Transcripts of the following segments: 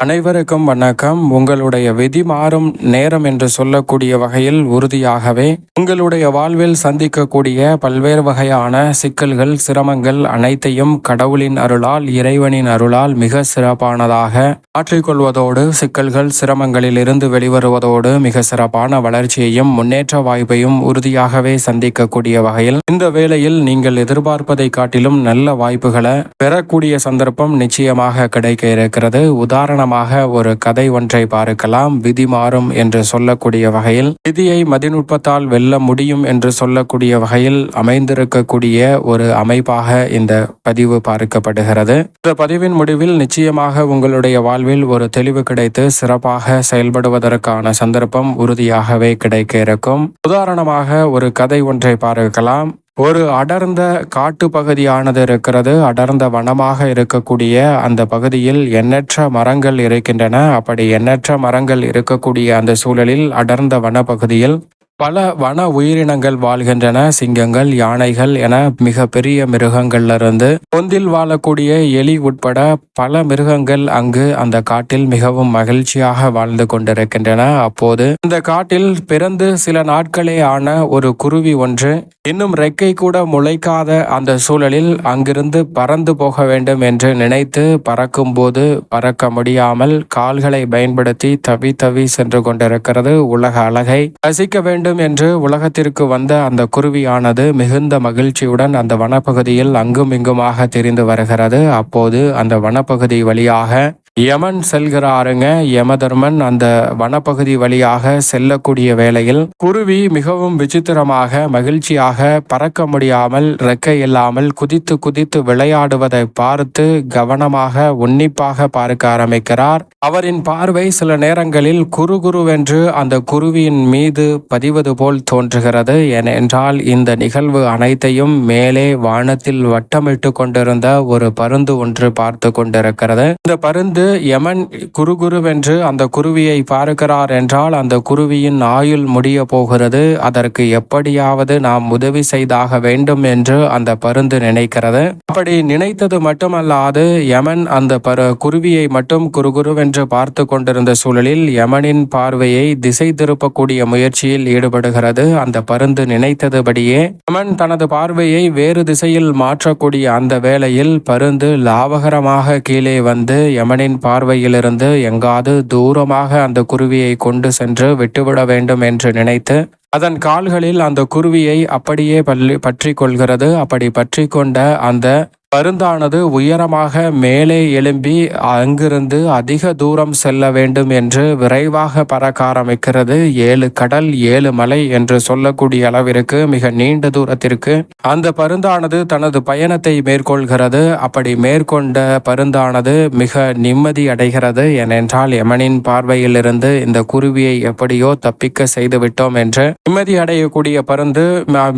அனைவருக்கும் வணக்கம். உங்களுடைய விதி மாறும் நேரம் என்று சொல்லக்கூடிய வகையில் உறுதியாகவே உங்களுடைய வாழ்வில் சந்திக்கக்கூடிய பல்வேறு வகையான சிக்கல்கள் சிரமங்கள் அனைத்தையும் கடவுளின் அருளால் இறைவனின் அருளால் மிக சிறப்பானதாக மாற்றிக்கொள்வதோடு சிக்கல்கள் சிரமங்களில் இருந்து வெளிவருவதோடு மிக சிறப்பான வளர்ச்சியையும் முன்னேற்ற வாய்ப்பையும் உறுதியாகவே சந்திக்கக்கூடிய வகையில் இந்த வேளையில் நீங்கள் எதிர்பார்ப்பதை காட்டிலும் நல்ல வாய்ப்புகளை பெறக்கூடிய சந்தர்ப்பம் நிச்சயமாக கிடைக்க இருக்கிறது. உதாரணம் உதாரணமாக ஒரு கதை ஒன்றை பார்க்கலாம். விதி மாறும் என்று சொல்லக்கூடிய வகையில் விதியை மதிநுட்பத்தால் வெல்ல முடியும் என்று சொல்லக்கூடிய வகையில் அமைந்திருக்கக்கூடிய ஒரு அமைப்பாக இந்த பதிவு பார்க்கப்படுகிறது. இந்த பதிவின் முடிவில் நிச்சயமாக உங்களுடைய வாழ்வில் ஒரு தெளிவு கிடைத்து சிறப்பாக செயல்படுவதற்கான சந்தர்ப்பம் உறுதியாகவே கிடைக்க இருக்கும். உதாரணமாக ஒரு கதை ஒன்றை பார்க்கலாம். ஒரு அடர்ந்த காட்டு பகுதியானது இருக்கிறது. அடர்ந்த வனமாக இருக்கக்கூடிய அந்த பகுதியில் எண்ணற்ற மரங்கள் இருக்கின்றன. அப்படி எண்ணற்ற மரங்கள் இருக்கக்கூடிய அந்த சூழலில் அடர்ந்த வனப்பகுதியில் பல வன உயிரினங்கள் வாழ்கின்றன சிங்கங்கள் யானைகள் என மிக பெரிய மிருகங்கள்ல இருந்து பொந்தில் வாழக்கூடிய எலி உட்பட பல மிருகங்கள் அங்கு அந்த காட்டில் மிகவும் மகிழ்ச்சியாக வாழ்ந்து கொண்டிருக்கின்றன. அப்போது இந்த காட்டில் பிறந்து சில நாட்களே ஆன ஒரு குருவி ஒன்று இன்னும் ரெக்கை கூட முளைக்காத அந்த சூழலில் அங்கிருந்து பறந்து போக வேண்டும் என்று நினைத்து பறக்கும்போது பறக்க முடியாமல் கால்களை பயன்படுத்தி தவி தவி சென்று கொண்டிருக்கிறது. உலக அழகை ரசிக்க வேண்டும் என்று உலகத்திற்கு வந்த அந்த குருவியானது மிகுந்த மகிழ்ச்சியுடன் அந்த வனப்பகுதியில் அங்கும் இங்குமாக தெரிந்து வருகிறது. அப்போது அந்த வனப்பகுதி வழியாக யமன் செல்கிறாருங்க. யமதர்மன் அந்த வனப்பகுதி வழியாக செல்லக்கூடிய வேளையில் குருவி மிகவும் விசித்திரமாக மகிழ்ச்சியாக பறக்க முடியாமல் ரெக்கை இல்லாமல் குதித்து குதித்து விளையாடுவதை பார்த்து கவனமாக உன்னிப்பாக பார்க்க ஆரம்பிக்கிறார். அவரின் பார்வை சில நேரங்களில் குரு குருவென்று அந்த குருவியின் மீது பதிவது போல் தோன்றுகிறது. ஏனென்றால் இந்த நிகழ்வு அனைத்தையும் மேலே வானத்தில் வட்டமிட்டு கொண்டிருந்த ஒரு பருந்து ஒன்று பார்த்து கொண்டிருக்கிறது. இந்த பருந்து யமன் குறுகுருவென்று அந்த குருவியை பார்க்கிறார் என்றால் அந்த குருவியின் ஆயுள் முடிய போகிறது. அதற்கு எப்படியாவது நாம் உதவி செய்தாக வேண்டும் என்று அந்த பருந்து நினைக்கிறது. அப்படி நினைத்தது மட்டுமல்லாது யமன் அந்த பரு குருவியை மட்டும் குறுகுருவென்று பார்த்து கொண்டிருந்த சூழலில் யமனின் பார்வையை திசை திருப்பக்கூடிய முயற்சியில் ஈடுபடுகிறது. அந்த பருந்து நினைத்ததுபடியே யமன் தனது பார்வையை வேறு திசையில் மாற்றக்கூடிய அந்த வேளையில் பருந்து லாபகரமாக கீழே வந்து யமனின் பார்வையிலிருந்து எங்காது தூரமாக அந்த குருவியை கொண்டு சென்று விட்டுவிட வேண்டும் என்று நினைத்து அதன் கால்களில் அந்த குருவியை அப்படியே பள்ளி பற்றி கொள்கிறது அப்படி பற்றி கொண்ட அந்த பருந்தானது உயரமாக மேலே எழும்பி அங்கிருந்து அதிக தூரம் செல்ல வேண்டும் என்று விரைவாக பறக்க ஆரம்பிக்கிறது. ஏழு கடல் ஏழு மலை என்று சொல்லக்கூடிய அளவிற்கு மிக நீண்ட தூரத்திற்கு அந்த பருந்தானது தனது பயணத்தை மேற்கொள்கிறது. அப்படி மேற்கொண்ட பருந்தானது மிக நிம்மதி அடைகிறது. ஏனென்றால் யமனின் பார்வையிலிருந்து இந்த குருவியை எப்படியோ தப்பிக்க செய்துவிட்டோம் என்று நிம்மதி அடையக்கூடிய பருந்து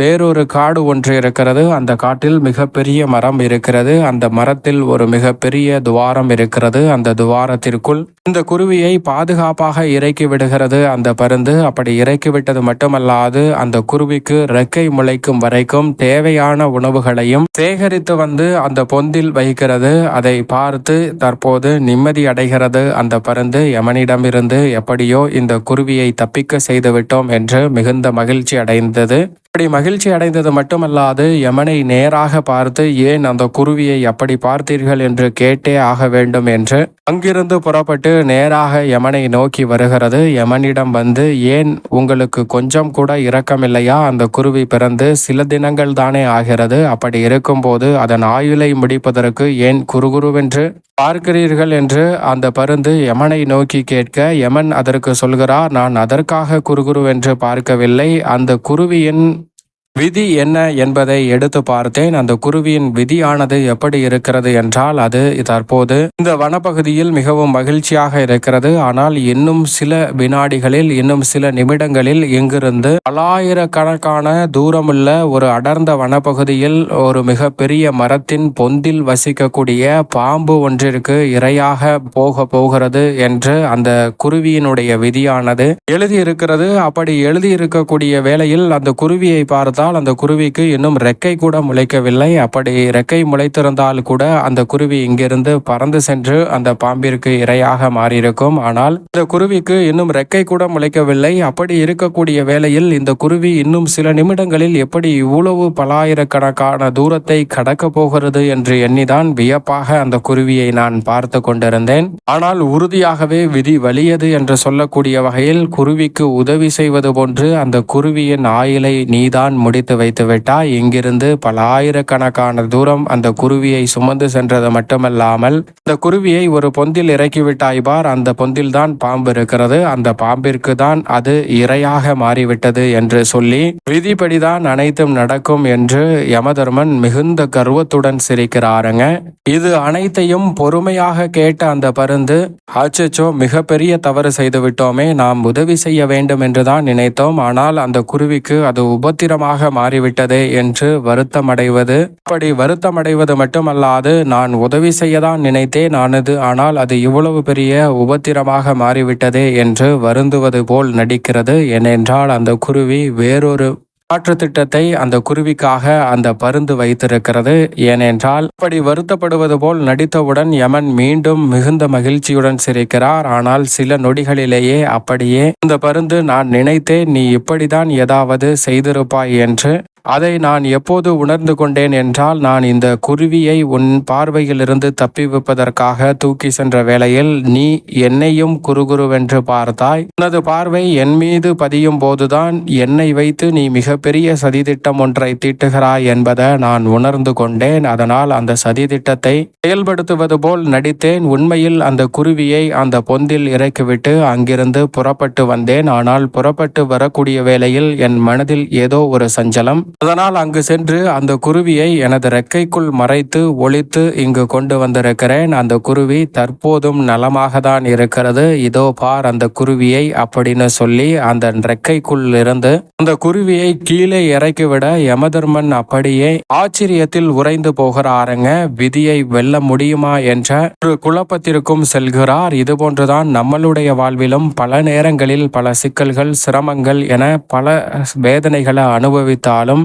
வேறொரு காடு ஒன்று இருக்கிறது. அந்த காட்டில் மிகப்பெரிய மரம் இருக்கிறது. அந்த மரத்தில் ஒரு மிகப்பெரிய துவாரம் இருக்கிறது. அந்த துவாரத்திற்குள் இந்த குருவியை பாதுகாப்பாக இறக்கி விடுகிறது. அந்த பருந்து அப்படி இறக்கி விட்டது மட்டுமல்லாது அந்த குருவிக்கு ரெக்கை முளைக்கும் வரைக்கும் தேவையான உணவுகளையும் சேகரித்து வந்து அந்த பொந்தில் வைக்கிறது. அதை பார்த்து தற்போது நிம்மதி அடைகிறது. அந்த பருந்து யமனிடமிருந்து எப்படியோ இந்த குருவியை தப்பிக்க செய்துவிட்டோம் என்று மிகுந்த மகிழ்ச்சி அடைந்தது. அப்படி மகிழ்ச்சி அடைந்தது மட்டுமல்லாது யமனை நேராக பார்த்து ஏன் அந்த குருவியை அப்படி பார்த்தீர்கள் என்று கேட்டே ஆக வேண்டும் என்று அங்கிருந்து புறப்பட்டு நேராக யமனை நோக்கி வருகிறது. யமனிடம் வந்து ஏன் உங்களுக்கு கொஞ்சம் கூட இரக்கமில்லையா? அந்த குருவி பிறந்து சில தினங்கள் தானே ஆகிறது. அப்படி இருக்கும்போது அதன் ஆயுளை முடிப்பதற்கு ஏன் குறுகுருவென்று பார்க்கிறீர்கள் என்று அந்த பருந்து யமனை நோக்கி கேட்க யமன் அதற்கு சொல்கிறார் நான் அதற்காக குறுகுருவென்று பார்க்கவில்லை. அந்த குருவியின் விதி என்ன என்பதை எடுத்து பார்த்தேன். அந்த குருவியின் விதியானது எப்படி இருக்கிறது என்றால் அது தற்போது இந்த வனப்பகுதியில் மிகவும் மகிழ்ச்சியாக இருக்கிறது. ஆனால் இன்னும் சில வினாடிகளில் இன்னும் சில நிமிடங்களில் இங்கிருந்து பலாயிரக்கணக்கான தூரமுள்ள ஒரு அடர்ந்த வனப்பகுதியில் ஒரு மிகப்பெரிய மரத்தின் பொந்தில் வசிக்கக்கூடிய பாம்பு ஒன்றிற்கு இரையாக போக போகிறது என்று அந்த குருவியினுடைய விதியானது எழுதியிருக்கிறது. அப்படி எழுதியிருக்கக்கூடிய வேளையில் அந்த குருவியை பார்த்தால் பார்த்தால் அந்த குருவிக்கு இன்னும் ரெக்கை கூட முளைக்கவில்லை. அப்படி ரெக்கை முளைத்திருந்தால் கூட அந்த குருவி இங்கிருந்து பறந்து சென்று அந்த பாம்பிற்கு இரையாக மாறியிருக்கும். ஆனால் இந்த குருவிக்கு இன்னும் ரெக்கை கூட முளைக்கவில்லை. அப்படி இருக்கக்கூடிய வேளையில் இந்த குருவி இன்னும் சில நிமிடங்களில் எப்படி இவ்வளவு பலாயிரக்கணக்கான தூரத்தை கடக்க போகிறது என்று எண்ணிதான் வியப்பாக அந்த குருவியை நான் பார்த்து கொண்டிருந்தேன். ஆனால் உறுதியாகவே விதி வலியது என்று சொல்லக்கூடிய வகையில் குருவிக்கு உதவி செய்வது போன்று அந்த குருவியின் ஆயுளை நீதான் முடி பிடித்து விட்டாய். இங்கிருந்து பல ஆயிரக்கணக்கான தூரம் அந்த குருவியை சுமந்து சென்றது மட்டுமல்லாமல் இந்த குருவியை ஒரு பொந்தில் இறக்கிவிட்டாய் பார். அந்த பொந்தில் தான் பாம்பு இருக்கிறது. அந்த பாம்பிற்கு தான் அது இரையாக மாறிவிட்டது என்று சொல்லி விதிப்படிதான் அனைத்தும் நடக்கும் என்று யமதர்மன் மிகுந்த கர்வத்துடன் சிரிக்கிறாருங்க. இது அனைத்தையும் பொறுமையாக கேட்ட அந்த பருந்து அச்சச்சோ மிகப்பெரிய தவறு செய்து விட்டோமே நாம் உதவி செய்ய வேண்டும் என்றுதான் நினைத்தோம். ஆனால் அந்த குருவிக்கு அது உபத்திரமாக மாறிவிட்டதே என்று வருத்தமடைவது. அப்படி வருத்தமடைவது மட்டுமல்லாது நான் உதவி செய்யதான் நினைத்தேன் ஆனது ஆனால் அது இவ்வளவு பெரிய உபத்திரமாக மாறிவிட்டதே என்று வருந்துவது போல் நடிக்கிறது. ஏனென்றால் அந்த குருவி வேறொரு மாற்று திட்டத்தை அந்த குருவிக்காக அந்த பருந்து வைத்திருக்கிறது. ஏனென்றால் அப்படி வருத்தப்படுவது போல் நடித்தவுடன் யமன் மீண்டும் மிகுந்த மகிழ்ச்சியுடன் சிரிக்கிறார். ஆனால் சில நொடிகளிலேயே அப்படியே இந்த பருந்து நான் நினைத்தேன் நீ இப்படிதான் ஏதாவது செய்திருப்பாய் என்று அதை நான் எப்போது உணர்ந்து கொண்டேன் என்றால் நான் இந்த குருவியை உன் பார்வையிலிருந்து தப்பிவிப்பதற்காக தூக்கி சென்ற வேளையில் நீ என்னையும் குறுகுருவென்று பார்த்தாய். உனது பார்வை என் மீது பதியும் போதுதான் என்னை வைத்து நீ மிகப்பெரிய சதித்திட்டம் ஒன்றை தீட்டுகிறாய் என்பதை நான் உணர்ந்து கொண்டேன். அதனால் அந்த சதித்திட்டத்தை செயல்படுத்துவது போல் நடித்தேன். உண்மையில் அந்த குருவியை அந்த பொந்தில் இறக்கிவிட்டு அங்கிருந்து புறப்பட்டு வந்தேன். ஆனால் புறப்பட்டு வரக்கூடிய வேளையில் என் மனதில் ஏதோ ஒரு சஞ்சலம் அதனால் அங்கு சென்று அந்த குருவியை எனது ரெக்கைக்குள் மறைத்து ஒழித்து இங்கு கொண்டு வந்திருக்கிறேன். அந்த குருவி தற்போதும் நலமாக தான் இருக்கிறது. இதோ பார் அந்த குருவியை அப்படின்னு சொல்லி அந்த ரெக்கைக்குள் இருந்து அந்த குருவியை கீழே இறக்கிவிட யமதர்மன் அப்படியே ஆச்சரியத்தில் உறைந்து போகிறாருங்க. விதியை வெல்ல முடியுமா என்ற ஒரு குழப்பத்திற்கும் செல்கிறார். இது போன்றுதான் நம்மளுடைய வாழ்விலும் பல நேரங்களில் பல சிக்கல்கள் சிரமங்கள் என பல வேதனைகளை அனுபவித்தாலும்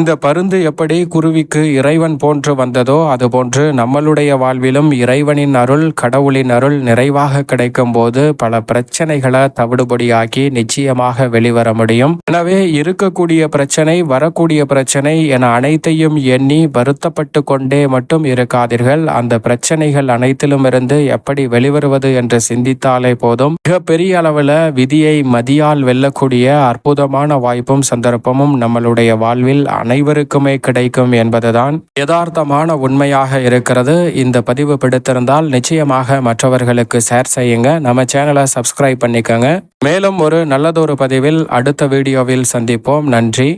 இந்த பருந்து எப்படி குருவிக்கு இறைவன் போன்று வந்ததோ அதுபோன்று நம்மளுடைய வாழ்விலும் இறைவனின் அருள் கடவுளின் அருள் நிறைவாக கிடைக்கும் போது பல பிரச்சனைகளை தவிடுபடியாக்கி நிச்சயமாக வெளிவர முடியும். எனவே இருக்கக்கூடிய பிரச்சனை வரக்கூடிய பிரச்சனை என அனைத்தையும் எண்ணி வருத்தப்பட்டு கொண்டே மட்டும் இருக்காதீர்கள். அந்த பிரச்சனைகள் அனைத்திலும் இருந்து எப்படி வெளிவருவது என்று சிந்தித்தாலே போதும். மிகப்பெரிய அளவில் விதியை மதியால் வெல்லக்கூடிய அற்புதமான வாய்ப்பும் சந்தர்ப்பமும் நம்மளுடைய வாழ்வில் அனைவருக்குமே கிடைக்கும் என்பதுதான் யதார்த்தமான உண்மையாக இருக்கிறது. இந்த பதிவு பிடித்திருந்தால் நிச்சயமாக மற்றவர்களுக்கு ஷேர் செய்யுங்க. நம்ம சேனலை சப்ஸ்கிரைப் பண்ணிக்கோங்க. மேலும் ஒரு நல்லதொரு பதிவில் அடுத்த வீடியோவில் சந்திப்போம். நன்றி.